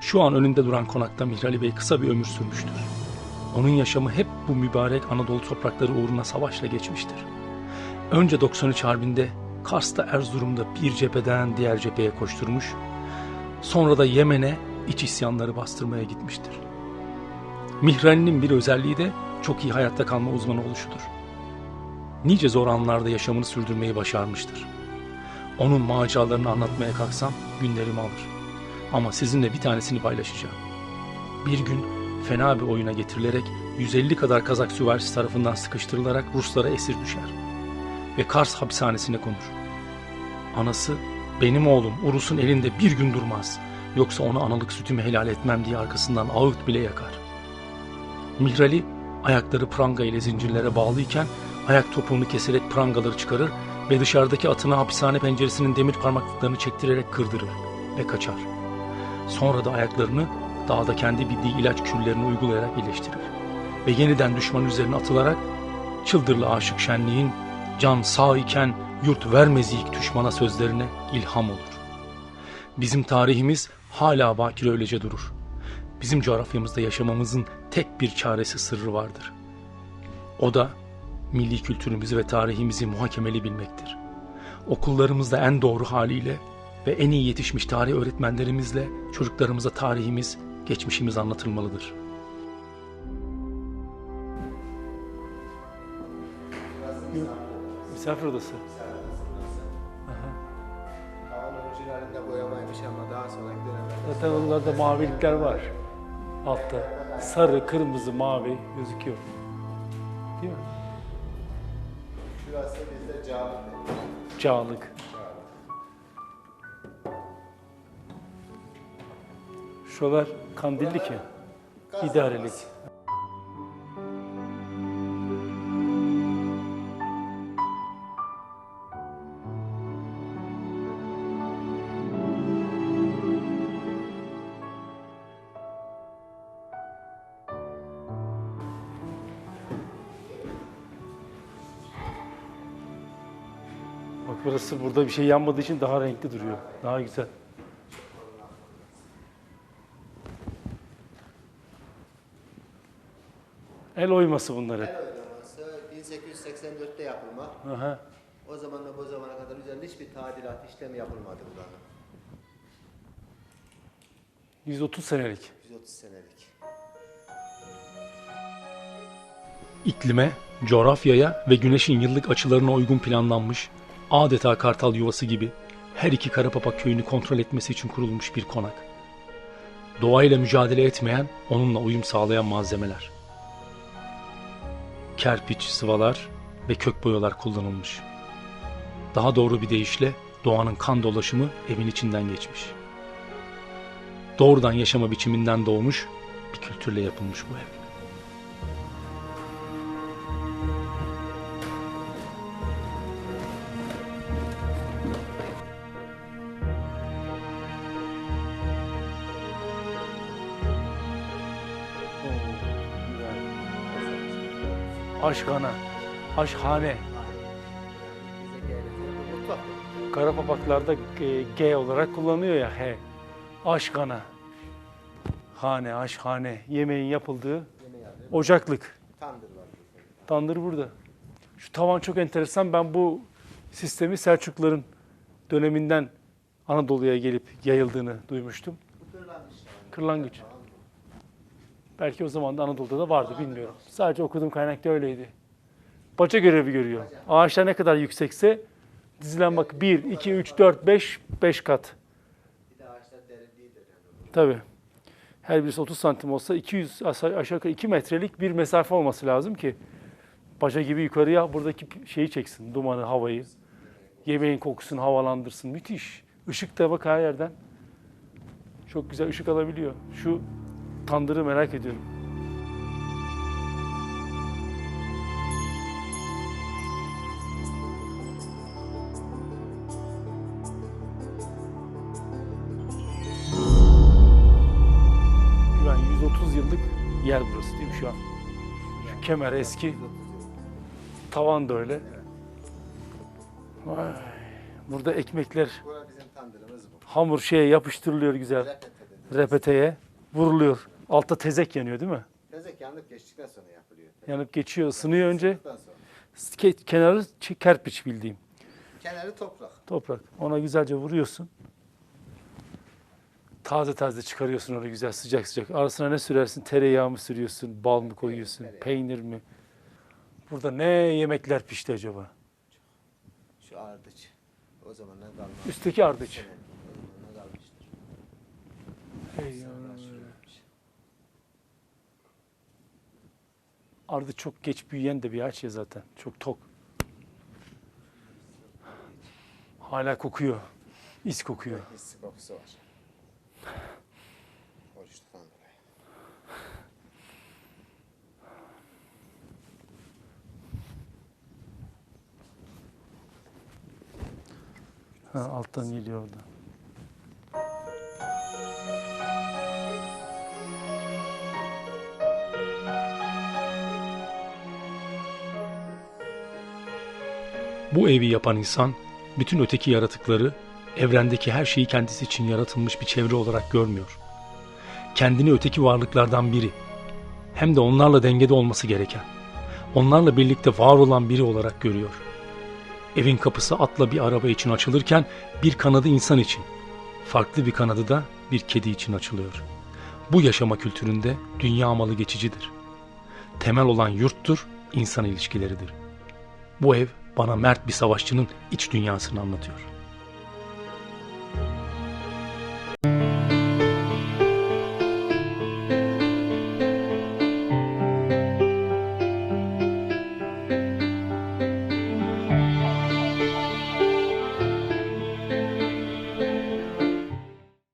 Şu an önünde duran konakta Mihrali Bey kısa bir ömür sürmüştür. Onun yaşamı hep bu mübarek Anadolu toprakları uğruna savaşla geçmiştir. Önce 93 Harbi'nde Kars'ta Erzurum'da bir cepheden diğer cepheye koşturmuş, sonra da Yemen'e iç isyanları bastırmaya gitmiştir. Mihrali'nin bir özelliği de çok iyi hayatta kalma uzmanı oluşudur. Nice zor anlarda yaşamını sürdürmeyi başarmıştır. Onun maceralarını anlatmaya kalksam günlerimi alır. Ama sizinle bir tanesini paylaşacağım. Bir gün fena bir oyuna getirilerek 150 kadar Kazak süvarisi tarafından sıkıştırılarak Ruslara esir düşer. Ve Kars hapishanesine konur. Anası benim oğlum Urus'un elinde bir gün durmaz. Yoksa ona analık sütümü helal etmem diye arkasından ağıt bile yakar. Mihrali ayakları pranga ile zincirlere bağlıyken ayak topuğunu keserek prangaları çıkarır ve dışarıdaki atına hapishane penceresinin demir parmaklıklarını çektirerek kırdırır ve kaçar. Sonra da ayaklarını dağda kendi bildiği ilaç küllerini uygulayarak iyileştirir. Ve yeniden düşman üzerine atılarak çıldırlı aşık şenliğin can sağ iken yurt vermez ilk düşmana sözlerine ilham olur. Bizim tarihimiz hala bakire öylece durur. Bizim coğrafyamızda yaşamamızın tek bir çaresi sırrı vardır. O da milli kültürümüzü ve tarihimizi muhakemeli bilmektir. Okullarımızda en doğru haliyle ve en iyi yetişmiş tarih öğretmenlerimizle çocuklarımıza tarihimiz, geçmişimiz anlatılmalıdır. Misafir odası. Kaan orijinalinde boyamaymış ama daha sonraki dönemlerde Zaten onlarda mavilikler var. Altta sarı, kırmızı, mavi gözüküyor. Değil mi? şurası bizde cami. Çağlık. Şuralar kandilli ki. İdarelik. Bak burası burada bir şey yanmadığı için daha renkli duruyor. Daha güzel. El oyması bunlar hep. El oynaması 1884'te yapılma. Aha. O zamanla bu zamana kadar üzerinde hiçbir tadilat işlemi yapılmadı buranın. 130 senelik. 130 senelik. İklime, coğrafyaya ve güneşin yıllık açılarına uygun planlanmış, adeta kartal yuvası gibi her iki Karapapak köyünü kontrol etmesi için kurulmuş bir konak. Doğayla mücadele etmeyen, onunla uyum sağlayan malzemeler. Kerpiç, sıvalar ve kök boyalar kullanılmış. Daha doğru bir deyişle doğanın kan dolaşımı evin içinden geçmiş. Doğrudan yaşama biçiminden doğmuş bir kültürle yapılmış bu ev. Bu mutfak. Karapapaklarda G, G olarak kullanıyor ya H. Aşkana. Hane, aşhane. Yemeğin yapıldığı ocaklık. Tandır var. Tandır burada. Şu tavan çok enteresan. Ben bu sistemi Selçukluların döneminden Anadolu'ya gelip yayıldığını duymuştum. Kırlangıç. Kırlangıç. Belki o zaman da Anadolu'da da vardı bilmiyorum. Sadece okuduğum kaynakta öyleydi. Baca görevi görüyor. Ağaçlar ne kadar yüksekse dizilen bak 1, 2, 3, 4, 5, 5 kat. Tabii. Her birisi 30 santim olsa 200 aşağı yukarı 2 metrelik bir mesafe olması lazım ki baca gibi yukarıya buradaki şeyi çeksin, dumanı, havayı. Yemeğin kokusunu havalandırsın. Müthiş. Işık da bak her yerden. Çok güzel ışık alabiliyor. Şu tandırı merak ediyorum. Güven 130 yıllık yer burası değil mi şu an? Şu kemer eski. Tavan da öyle. Vay. Burada ekmekler Bu bizim tandırımız bu. hamur şeye yapıştırılıyor güzel. Repeteye vuruluyor. Altta tezek yanıyor değil mi? Tezek yanıp geçtikten sonra yapılıyor. Yanıp geçiyor, ısınıyor önce. Isındıktan sonra. Ke- kenarı çi- kerpiç bildiğim. Kenarı toprak. Toprak. Ona güzelce vuruyorsun. Taze taze çıkarıyorsun onu güzel sıcak sıcak. Arasına ne sürersin? Tereyağı mı sürüyorsun? Bal mı koyuyorsun? tereyağı. Peynir mi? Burada ne yemekler pişti acaba? Şu ardıç. O zamanlar kalma. Üstteki ardıç. O zamanlar kalmıştır. Hey Sonra Ardıç çok geç büyüyen de bir ağaç ya zaten. Çok tok. Hala kokuyor. İz kokuyor. Hissi kokusu var. Dolayı. Ha, alttan geliyor orada. Bu evi yapan insan bütün öteki yaratıkları evrendeki her şeyi kendisi için yaratılmış bir çevre olarak görmüyor. Kendini öteki varlıklardan biri hem de onlarla dengede olması gereken, onlarla birlikte var olan biri olarak görüyor. Evin kapısı atla bir araba için açılırken bir kanadı insan için, farklı bir kanadı da bir kedi için açılıyor. Bu yaşama kültüründe dünya malı geçicidir. Temel olan yurttur, insan ilişkileridir. Bu ev bana mert bir savaşçının iç dünyasını anlatıyor.